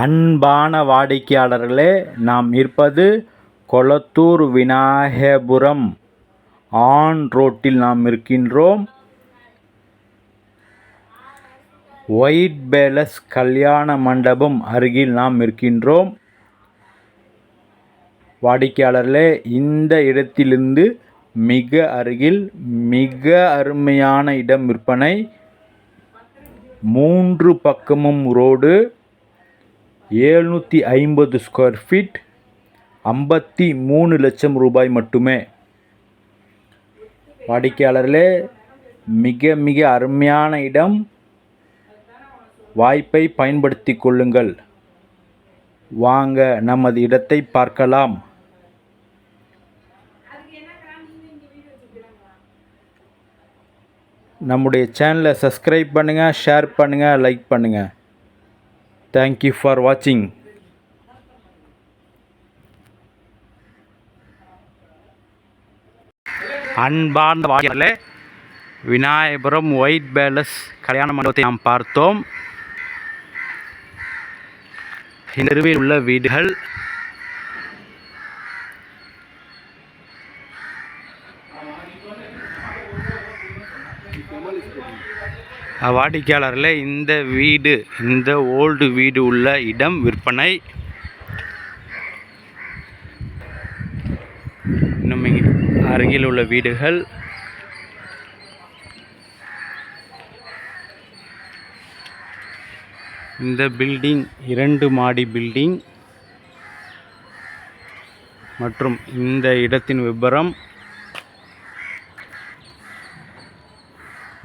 அன்பான வாடிக்கையாளர்களே நாம் இருப்பது கொளத்தூர் விநாயகபுரம். ஆன் ரோட்டில் நாம் இருக்கின்றோம் ஒயிட் பேலஸ் கல்யாண மண்டபம் அருகில் நாம் இருக்கின்றோம் வாடிக்கையாளர்களே இந்த இடத்திலிருந்து மிக அருகில் மிக அருமையான இடம் விற்பனை. மூன்று பக்கமும் ரோடு. ஏழ்நூற்றி ஐம்பது ஸ்கொயர் ஃபீட் ஐம்பத்தி மூணு லட்சம் ரூபாய் மட்டுமே. வாடிக்கையாளர்களே மிக மிக அருமையான இடம். வாய்ப்பை பயன்படுத்தி கொள்ளுங்கள். வாங்க நமது இடத்தை பார்க்கலாம். நம்முடைய சேனலை சப்ஸ்கிரைப் பண்ணுங்கள் ஷேர் பண்ணுங்கள் லைக் பண்ணுங்கள் தேங்க்யூ ஃபார் வாட்சிங் அன்பார்ந்த வாடிக்கையாளர்களே விநாயகபுரம் ஒயிட் பேலஸ் கல்யாண மண்டபத்தை நாம் பார்த்தோம். இந்த தெருவில் உள்ள வீடுகள் வாடிக்கையாளர்களே இந்த வீடு இந்த ஓல்டு வீடு உள்ள இடம் விற்பனை. இன்னும் இங்கே அருகில் உள்ள வீடுகள். இந்த பில்டிங் இரண்டு மாடி பில்டிங் மற்றும் இந்த இடத்தின் விபரம்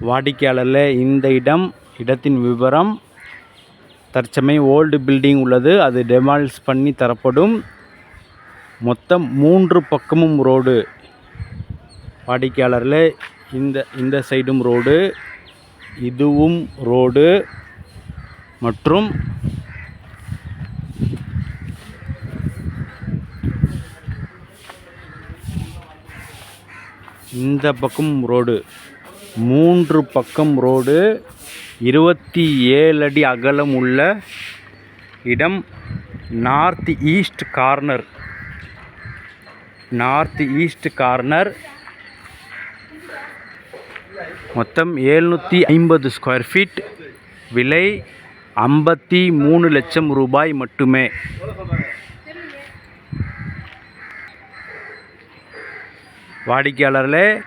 வாடிக்கையாளரில் இந்த இடம் இடத்தின் விவரம் தற்சமயம் ஓல்டு பில்டிங் உள்ளது அது டெமால்ஸ் பண்ணி தரப்படும். மொத்தம் மூன்று பக்கமும் ரோடு. வாடிக்கையாளரில் இந்த இந்த சைடும் ரோடு இதுவும் ரோடு மற்றும் இந்த பக்கம் ரோடு. மூன்று பக்கம் ரோடு இருபத்தி ஏழு அடி அகலம் உள்ள இடம் north east corner. North east corner. மொத்தம் ஏழ்நூற்றி ஐம்பது ஸ்கொயர் ஃபீட். விலை ஐம்பத்தி மூணு லட்சம் ரூபாய் மட்டுமே. வாடிக்கையாளர்களே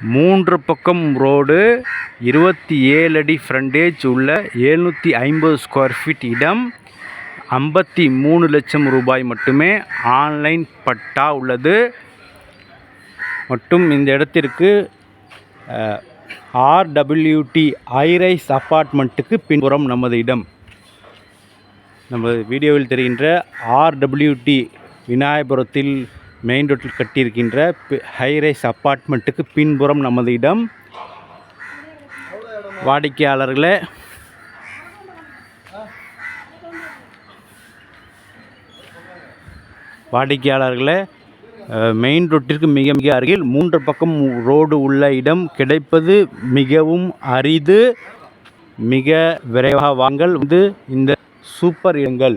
மூன்று பக்கம் ரோடு இருபத்தி ஏழு அடி ஃப்ரண்டேஜ் உள்ள ஏழ்நூற்றி ஐம்பது ஸ்கொயர் ஃபீட் இடம் ஐம்பத்தி மூணு லட்சம் ரூபாய் மட்டுமே ஆன்லைன் பட்டா உள்ளது. மற்றும் இந்த இடத்திற்கு ஆர்டபிள்யூடி ஐரைஸ் அப்பார்ட்மெண்ட்டுக்கு பின்புறம் நமது இடம். நமது வீடியோவில் தெரிகின்ற ஆர்டபிள்யூடி விநாயகபுரத்தில் மெயின் ரோட்டில் கட்டியிருக்கின்ற ஹைரைஸ் அப்பார்ட்மெண்ட்டுக்கு பின்புறம் நமது இடம். வாடிக்கையாளர்களே வாடிக்கையாளர்களே மெயின் ரோட்டிற்கு மிக மிக அருகில் மூன்று பக்கம் ரோடு உள்ள இடம் கிடைப்பது மிகவும் அரிது. மிக விரைவாக வாங்கல் வந்து இந்த சூப்பர் இடங்கள்.